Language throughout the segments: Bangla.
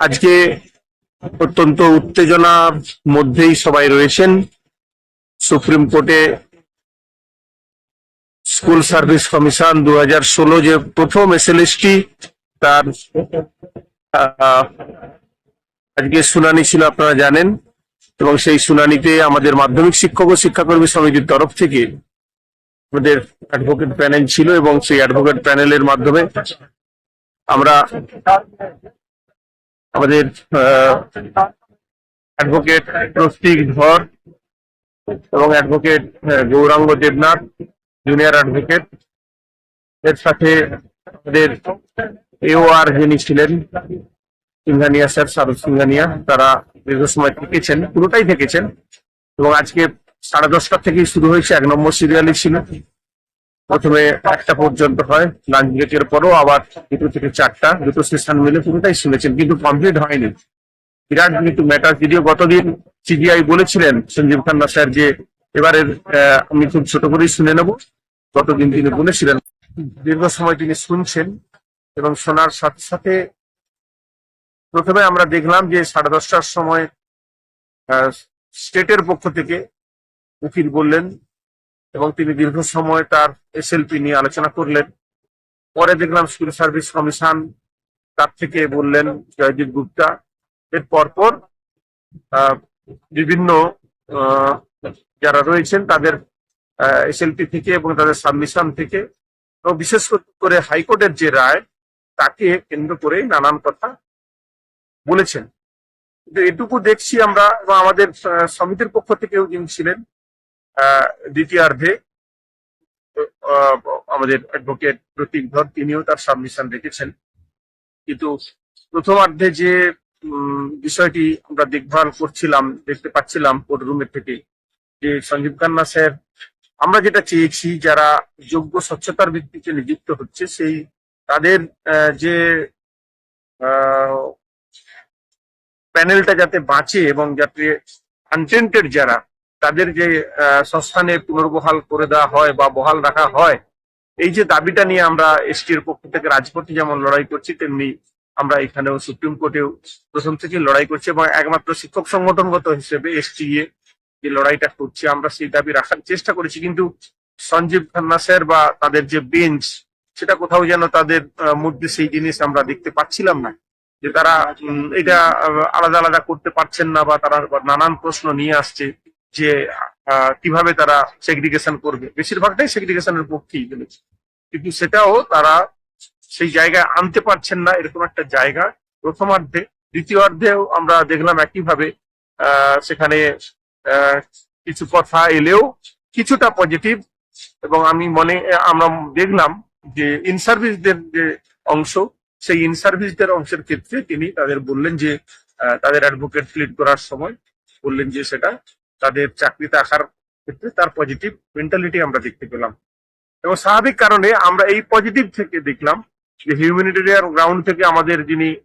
আজকে অত্যন্ত উত্তেজনার মধ্যেই সবাই রয়েছেন। সুপ্রিম কোর্টে স্কুল সার্ভিস কমিশন দু হাজার ষোলো যে প্রথম এসএলএসটি, তার আজকে শুনানি ছিল আপনারা জানেন, এবং সেই শুনানিতে আমাদের মাধ্যমিক শিক্ষক ও শিক্ষাকর্মী সমিতির তরফ থেকে আমাদের অ্যাডভোকেট প্যানেল ছিল, এবং সেই অ্যাডভোকেট প্যানেলের মাধ্যমে আমরা আমাদের অ্যাডভোকেট প্রস্তিক ধর এবং advocate Gouranga Debnath junior advocate এর সাথে আমাদের এও আর যিনি ছিলেন, সিংহানিয়া স্যার শারদ সিংহানিয়া, তারা দীর্ঘ সময় থেকেছেন, পুরোটাই থেকেছেন। এবং আজকে সাড়ে দশটা থেকেই শুরু হয়েছে, এক নম্বর সিরিয়ালই ছিল। প্রথমে একটা পর্যন্ত হয় লাঞ্চ ব্রেকের পরও আবার দুটো থেকে চারটা, দুটো সেশন মিলে পুরোটাই শুনেছেন, কিন্তু কমপ্লিট হয়নি। বিরাট কিন্তু ম্যাটার যদিও গতদিন সিজিআই বলেছিলেন, সঞ্জীব খান্না স্যার যে এবারের আমি খুব ছোট করেই শুনে নেব, গতদিন তিনি বলেছিলেন। দীর্ঘ সময় তিনি শুনছেন এবং শোনার সাথে সাথে প্রথমে আমরা দেখলাম যে সাড়ে দশটার সময় স্টেটের পক্ষ থেকে উকিল বললেন এবং তিনি দীর্ঘ সময় তার এসএলপি নিয়ে আলোচনা করলেন। পরে দেখলাম স্কুল সার্ভিস কমিশন তার থেকে বললেন, জয়দীপ গুপ্তা। এর পরপর বিভিন্ন যারা রয়েছেন তাদের এসএলপি থেকে এবং তাদের সাবমিশন থেকে এবং বিশেষ করে হাইকোর্টের যে রায়, তাকে কেন্দ্র করে নানান কথা বলেছেন। কিন্তু এটুকু দেখছি আমরা এবং আমাদের সমিতির পক্ষ থেকেও যিনি ছিলেন দ্বিতীয়ার্ধে আমাদের অ্যাডভোকেট প্রতীক ধর, তিনিও তার সাবমিশন রেখেছেন। কিন্তু প্রথমার্ধে যে বিষয়টি আমরা দেখভাল করছিলাম, দেখতে পাচ্ছিলাম কোর্ট রুমের থেকে, যে সঞ্জীব খান্না স্যার, আমরা যেটা চেয়েছি, যারা যোগ্য স্বচ্ছতার ভিত্তিতে নিযুক্ত হচ্ছে, সেই তাদের যে প্যানেলটা যাতে বাঁচে এবং যাতে আনটেন্টেড যারা তাদের যে সংস্থানে পুনর্বহাল করে দেওয়া হয় বা বহাল রাখা হয়, এই যে দাবিটা নিয়ে আমরা এসটি এর পক্ষ থেকে রাজপথে যেমন লড়াই করছি, তেমনি আমরা এখানেও সুপ্রিম কোর্টেও প্রথম থেকে লড়াই করছি এবং একমাত্র শিক্ষক সংগঠনগত হিসেবে এসটি যে লড়াইটা করছি, আমরা সেই দাবি রাখার চেষ্টা করেছি। কিন্তু সঞ্জীব খান্না স্যার বা তাদের যে বেঞ্চ, সেটা কোথাও যেন তাদের মধ্যে সেই জিনিস আমরা দেখতে পাচ্ছিলাম না। যে তারা এটা আলাদা আলাদা করতে পারছেন না বা তারা নানান প্রশ্ন নিয়ে আসছে। যে কীভাবে তারা সেগ্রিগেশন করবে? বেশিরভাগটাই সেগ্রিগেশনের পক্ষেই বলেছে। কিন্তু সেটাও তারা সেই জায়গায় আনতে পারছেন না, এরকম একটা জায়গা। প্রথমার্ধে, দ্বিতীয়ার্ধেও আমরা দেখলাম একইভাবে সেখানে কিছু কথা এলেও কিছুটা পজিটিভ এবং আমি মনে, আমরা দেখলাম যে ইন সার্ভিসদের যে অংশ, সেই ইন সার্ভিসদের অংশের ক্ষেত্রে তিনি তাদের বললেন যে তাদের অ্যাডভোকেট ফিলিট করার সময় বললেন যে, সেটা তাদের চাকরিতে আসার ক্ষেত্রে তার পজিটিভ মেন্টালিটি আমরা দেখতে পেলাম। এবং স্বাভাবিক কারণে আমরা এই পজিটিভ থেকে দেখলাম যে হিউম্যানিটেরিয়ান গ্রাউন্ড থেকে আমাদের যিনি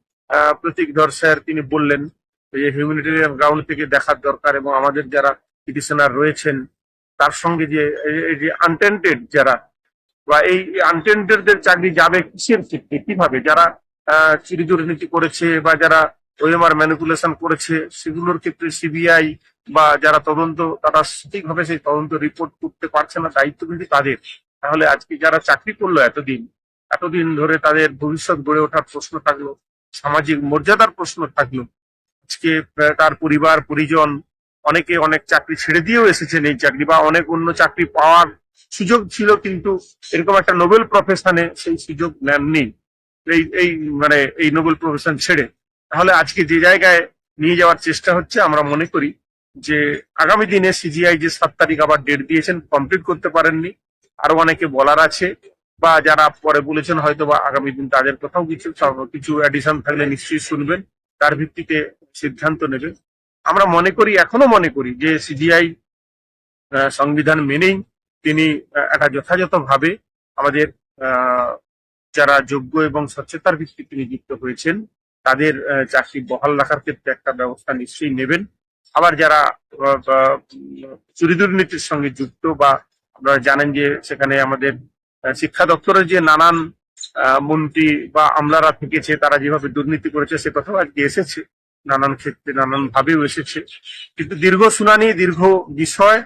প্রতীক ধর স্যার তিনি বললেন যে হিউম্যানিটেরিয়ান গ্রাউন্ড থেকে দেখার দরকার এবং আমাদের যারা পিটিশনার রয়েছেন তার সঙ্গে যে এই- যে আনটেন্টেড যারা বা এই আনটেন্টেডদের চাকরি যাবে কিসের ক্ষেত্রে? কীভাবে? যারা আহ, দুর্নীতি করেছে বা যারা ওএমআর ম্যানিপুলেশন করেছে, সেগুলোর ক্ষেত্রে সিবিআই বা যারা তদন্ত, তারা সঠিকভাবে সেই তদন্ত রিপোর্ট করতে পারছে না, দায়িত্ব কিন্তু তাদের। তাহলে আজকে যারা চাকরি করল এতদিন এতদিন ধরে তাদের ভবিষ্যৎ গড়ে ওঠার প্রশ্ন থাকল, সামাজিক মর্যাদার প্রশ্ন থাকল। আজকে তার পরিবার, পরিজন, অনেকে অনেক চাকরি ছেড়ে দিয়েও এসেছেন এই চাকরি বা অনেক অন্য চাকরি পাওয়ার সুযোগ ছিল কিন্তু এরকম একটা নোবেল প্রফেশনে সেই সুযোগ নেননি। এই এই মানে এই নোবেল প্রফেশন ছেড়ে। তাহলে আজকে যে জায়গায় নিয়ে যাওয়ার চেষ্টা হচ্ছে, আমরা মনে করি যে আগামী দিনে সিজিআই যে সাত তারিখ আবার ডেট দিয়েছেন কমপ্লিট করতে পারেননি। আরও অনেকে বলার আছে, বা যারা পরে বলেছেন হয়তো বা আগামী দিন তাদের কোথাও কিছু কিছু অ্যাডিশন থাকলে নিশ্চয়ই শুনবেন, তার ভিত্তিতে সিদ্ধান্ত নেবেন আমরা মনে করি, এখনও মনে করি যে সিজিআই সংবিধান মেনেই তিনি একটা যথাযথভাবে আমাদের যারা যোগ্য এবং স্বচ্ছতার ভিত্তিতে নিযুক্ত হয়েছেন তাদের চাকরি বহাল রাখার ক্ষেত্রে একটা ব্যবস্থা নিশ্চয়ই নেবেন। আবার যারা চুরি দুর্নীতির সঙ্গে যুক্ত বা আপনারা জানেন যে সেখানে আমাদের শিক্ষা দপ্তরের যে নানান মন্ত্রী বা আমলারা থেকেছে, তারা যেভাবে দুর্নীতি করেছে, সে কথাও আজকে এসেছে। নানান ক্ষেত্রে নানান ভাবেও এসেছে। কিন্তু দীর্ঘ শুনানি, দীর্ঘ বিষয়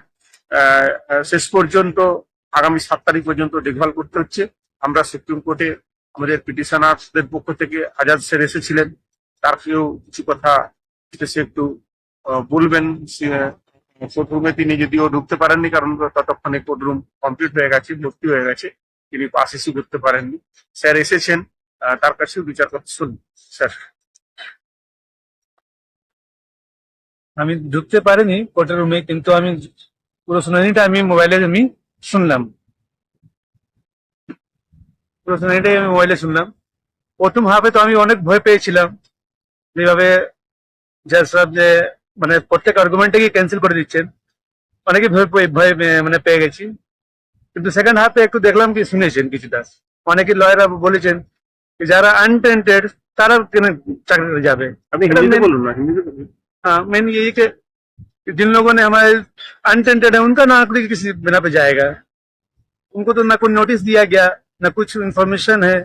শেষ পর্যন্ত, আগামী সাত তারিখ পর্যন্ত দেখভাল করতে হচ্ছে। আমরা সুপ্রিম কোর্টে আমাদের পিটিশনারদের পক্ষ থেকে আজাদ স্যার এসেছিলেন। তার কেউ কিছু কথা সে একটু বলবেন কোর্টরুমে তিনি যদিও ঢুকতে পারেননি, কারণ ততক্ষণে কোর্টরুম কমপ্লিট হয়ে গেছে, ভর্তি হয়ে গেছে। তিনি পাস ইস্যু করতে পারেননি। স্যার এসেছেন তার কাছেও বিচার কথা শুনুন, স্যার। আমি ঢুকতে পারিনি কোর্টের রুমে কিন্তু আমি পুরো শুনানিটা আমি মোবাইলে আমি শুনলাম। পুরো শুনানিটাই আমি মোবাইলে শুনলাম প্রথম হাফে তো আমি অনেক ভয় পেয়েছিলাম যেভাবে জাজ সাহেব যে মানে প্রত্যেক আর্গুমেন্টকে ক্যান্সেল করে দিচ্ছেন অনেকে ভয় পেয়ে- ভয় পেয়ে- মানে পেয়ে গেছি কিন্তু সেকেন্ড হাফে একটু দেখলাম কি শুনেছেন কিছুটা অনেকে লয়াররা বলেছেন যে যারা আনটেন্টেড তারা কেন চাকরিতে যাবে আপনি এটা হিন্দিতে main- বলুন না হিন্দিতে বলুন हाँ मेन यही कि कि जिन लोगों ने हमारे अनटेंटेड है उनका नौकरी किसी बिना पे जाएगा उनको तो ना कोई नोटिस दिया गया ना कुछ इन्फॉर्मेशन है।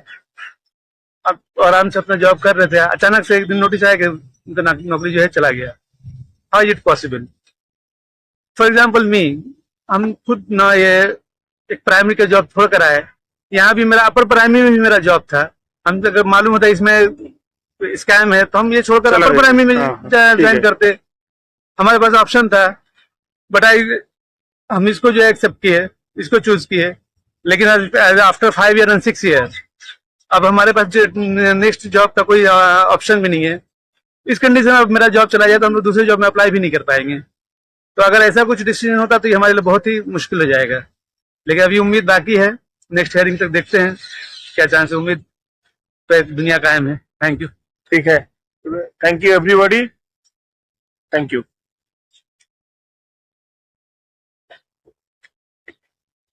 अब आराम से अपना जॉब कर रहे थे। अचानक से एक दिन नोटिस आया कि उनका नौकरी जो है चला गया। How it possible for example me हम खुद ना ये एक प्राइमरी का जॉब छोड़ कर आए। यहाँ भी मेरा अपर प्राइमरी में भी मेरा जॉब था। हम अगर मालूम होता इसमें स्कैम है तो हम ये छोड़कर अपर प्राइमरी में हाँ, हाँ, है। ज्वाइन करते। हमारे पास ऑप्शन था बट आई हम इसको जो एक्सेप्ट किए इसको चूज़ किए। लेकिन after five year and six year अब हमारे पास नेक्स्ट जॉब का कोई ऑप्शन भी नहीं है। इस कंडीशन में अब मेरा जॉब चला जाए तो हम लोग दूसरे जॉब में अप्लाई भी नहीं कर पाएँगे। तो अगर ऐसा कुछ डिसीज़न होता तो ये हमारे लिए बहुत ही मुश्किल हो जाएगा। लेकिन अभी उम्मीद बाकी है। नेक्स्ट हेयरिंग तक देखते हैं क्या चांस है। उम्मीद पे दुनिया कायम है। थैंक यू ठीक है। Thank you everybody thank you